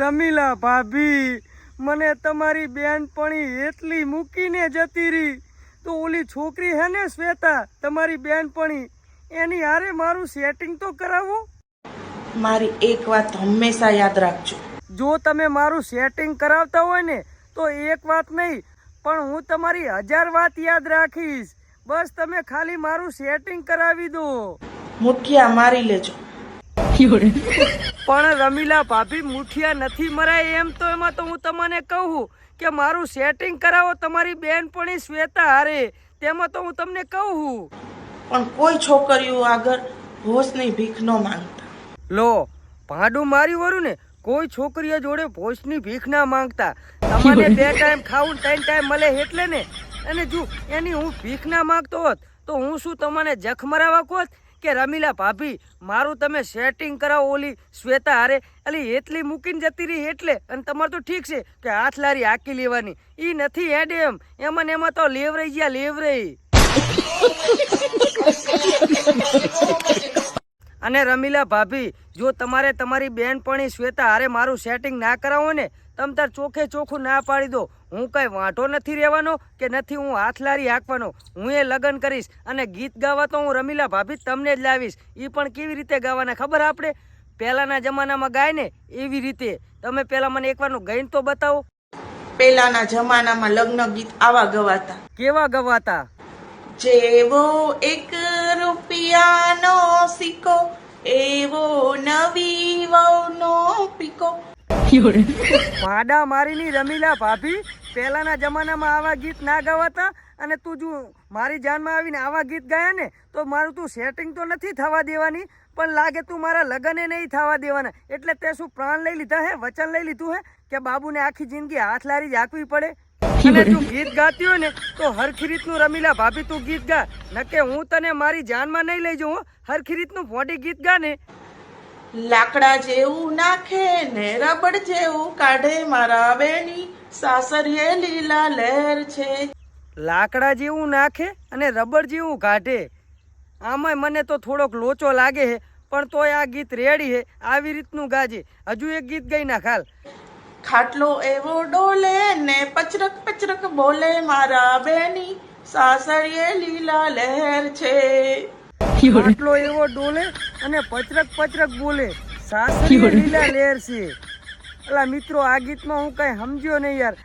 રમીલા ભાભી મને તમારી બેનપણી એટલી મૂકીને જતી રહી. તો ઓલી છોકરી હે ને શ્વેતા તમારી બેનપણી એની હારે મારું સેટિંગ તો કરાવો. મારી એક વાત હંમેશા યાદ રાખજો. જો તમે મારું સેટિંગ કરાવતા હોય ને તો એક વાત નહીં પણ હું તમારી હજાર વાત યાદ રાખીશ. બસ તમે ખાલી મારું સેટિંગ કરાવી દો. મુઠિયા મારી લેજો. પણ રમીલા ભાભી મુઠિયા નથી મરાય એમ તો એમાં તો હું તમને કહું કે મારું સેટિંગ કરાવો તમારી બેનપણી શ્વેતા હારે. તેમાં તો હું તમને કહું. પણ કોઈ છોકરીઓ આગળ ભોસની ભીખ ન માંગતા. લો ભાડું માર્યું વરું ને કોઈ છોકરીઓ જોડે ભોસની ભીખ ના માંગતા. તમને બે ટાઈમ ખાવું ત્રણ ટાઈમ મળે એટલે ને. અને જો એની હું ભીખ ના માંગતો હોત તો હું શું તમને જખ મરાવા કોત? કે રમીલા ભાભી, મારું તમે સેટિંગ કરાવો ઓલી શ્વેતા હારે. એટલે એટલી મૂકીને જતી રહી એટલે? અને તમારે તો ઠીક છે કે હાથ લારી હાકી લેવાની. એ નથી એડ એમ. એમાં ને એમાં તો લેવરાઈ ગયા, લેવરાઈ. અને રમીલા ભાભી, જો તમારે તમારી બેનપણી શ્વેતા હારે મારું સેટિંગ ના કરાવો ને તમ તાર ચોખે ચોખ્ખું ના પાડી દો. હું કાંઈ વાંઢો નથી રહેવાનો કે નથી હું હાથ લારી હાંકવાનો? હું એ લગ્ન કરીશ અને ગીત ગાવા તો હું રમીલા ભાભી તમને જ લાવીશ. એ પણ કેવી રીતે ગાવાના ખબર આપણે પહેલાના જમાનામાં ગાય ને એવી રીતે. તમે પહેલા મને એકવારનું ગાઈને તો બતાવો. પહેલાના જમાનામાં લગ્ન ગીત આવા ગવાતા. કેવા ગવાતા? જેવો એક રૂપિયાનો સિક્કો એવો નવી વહુનો પીકો. ભાડા મારીની રમીલા ભાભી પહેલાના જમાનામાં આવા ગીત ના ગવાતા અને તું જો મારી જાનમાં આવીને આવા ગીત ગાયા ને તો મારું તું સેટિંગ તો નથી થવા દેવાની પણ લાગે તું મારા લગ્ને નહીં થવા દેવાના. એટલે તે શું પ્રાણ લઈ લીધા હે વચન લઈ લીધું હે કે બાબુને આખી જિંદગી હાથ લારી જ હાંકવી પડે? અને તું ગીત ગાતી હોય ને તો હરખી રીતનું રમીલા ભાભી તું ગીત ગા. નકે હું તને મારી જાનમાં નહીં લઈ જાઉં હરખી રીતનું ફોડી ગીત ગા ને. લાકડા જેવું નાખે ને રબડ જેવું કાઢે મારા બેની સાસરીએ લીલા લહેર છે. લાકડા જેવું નાખે અને રબર જેવું કાઢે. આમાંય મને તો થોડોક લોચો લાગે છે પણ તોય આ ગીત રેડી હે આવી રીતનું ગાજે. હજુ એક ગીત ગઈ ના ખાલ. ખાટલો એવો ડોલે ને પચરક પચરક બોલે મારા બેની સાસરીએ લીલા લહેર છે. આટલો એવો ડોલે અને પચરક પચરક બોલે. સાસરી લીલા લેર છે. અલા મિત્રો આ ગીતમાં હું કઈ સમજ્યો નહીં યાર.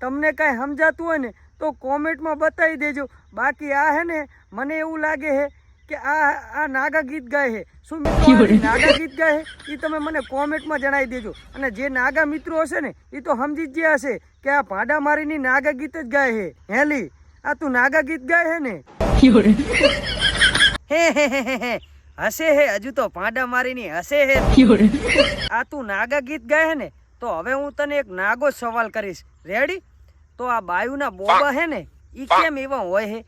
તમને કઈ સમજાતું હોય ને તો કોમેન્ટમાં બતાવી દેજો. બાકી આ હે ને મને એવું લાગે છે કે આ આ નાગા ગીત ગાય છે શું મિત્રો નાગા ગીત ગાય છે એ તમે મને કોમેન્ટમાં જણાવી દેજો. અને જે નાગા મિત્રો હશે ને એ તો સમજી જ ગયા હશે કે આ ભાડા મારીની નાગા ગીત જ ગાય છે હેલી આ તું નાગા ગીત ગાય છે ને? હે હે હે હે હે. હસે હે હજુ તો ભાડા મારીની હસે હે. આ તું નાગા ગીત ગાય હે ને તો હવે હું તને એક નાગો જ સવાલ કરીશ. રેડી તો આ બાયુના બોબા હે ને ઈ કેમ એવા હોય હે?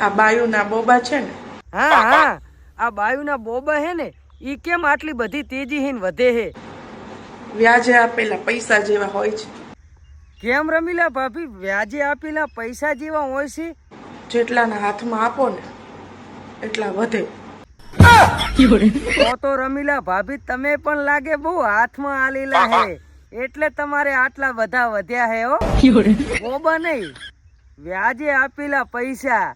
આ બાયુના બોબા છે ને. હા હા. આ બાયુના બોબા હે ને ઈ કેમ આટલી બધી તેજીહીન વધે હે? વ્યાજે આપેલા પૈસા જેવા હોય છે. કેમ રમીલા ભાભી? વ્યાજે આપેલા પૈસા જેવા હોય છે? જેટલાના હાથમાં આપો ને એટલા વધે. તો રમીલા ભાભી, તમે પણ લાગે બહુ હાથમાં આલેલા હે. એટલે તમારે આટલા બધા વધ્યા હે હો. બોબા નહીં. વ્યાજે આપેલા પૈસા.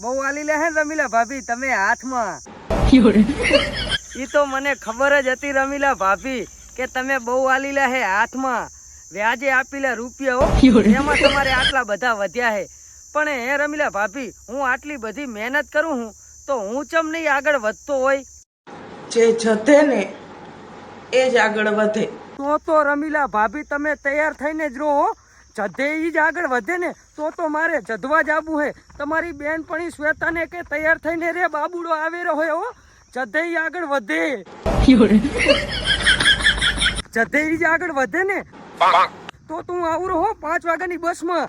બહુ આલેલા હે રમીલા ભાભી, તમે હાથમાં. એ તો મને ખબર જ હતી રમીલા ભાભી, કે તમે બહુ આલીલા હે હાથમાં. વ્યાજે આપેલા રૂપિયા હો. એમાં તમારે આટલા બધા વધ્યા હે. પણ હે રમીલા ભાભી હું આટલી બધી મહેનત કરું હું તો હું ચમ નહીં આગળ વધતો હોય? જે જતે ને એ જ આગળ વધે. તો તો રમીલા ભાભી તમે તૈયાર થઈને જ રહો હો. જધે એ જ આગળ વધે ને તો તો મારે જધવા જ આવવું હે. તમારી બેનપણી શ્વેતાને કે તૈયાર થઈને રે બાબુડો આવે રહ્યો હો. જધે એ આગળ વધે. જધે એ જ આગળ વધે ને. તો તું આવું રહો પાંચ વાગ્યાની બસમાં.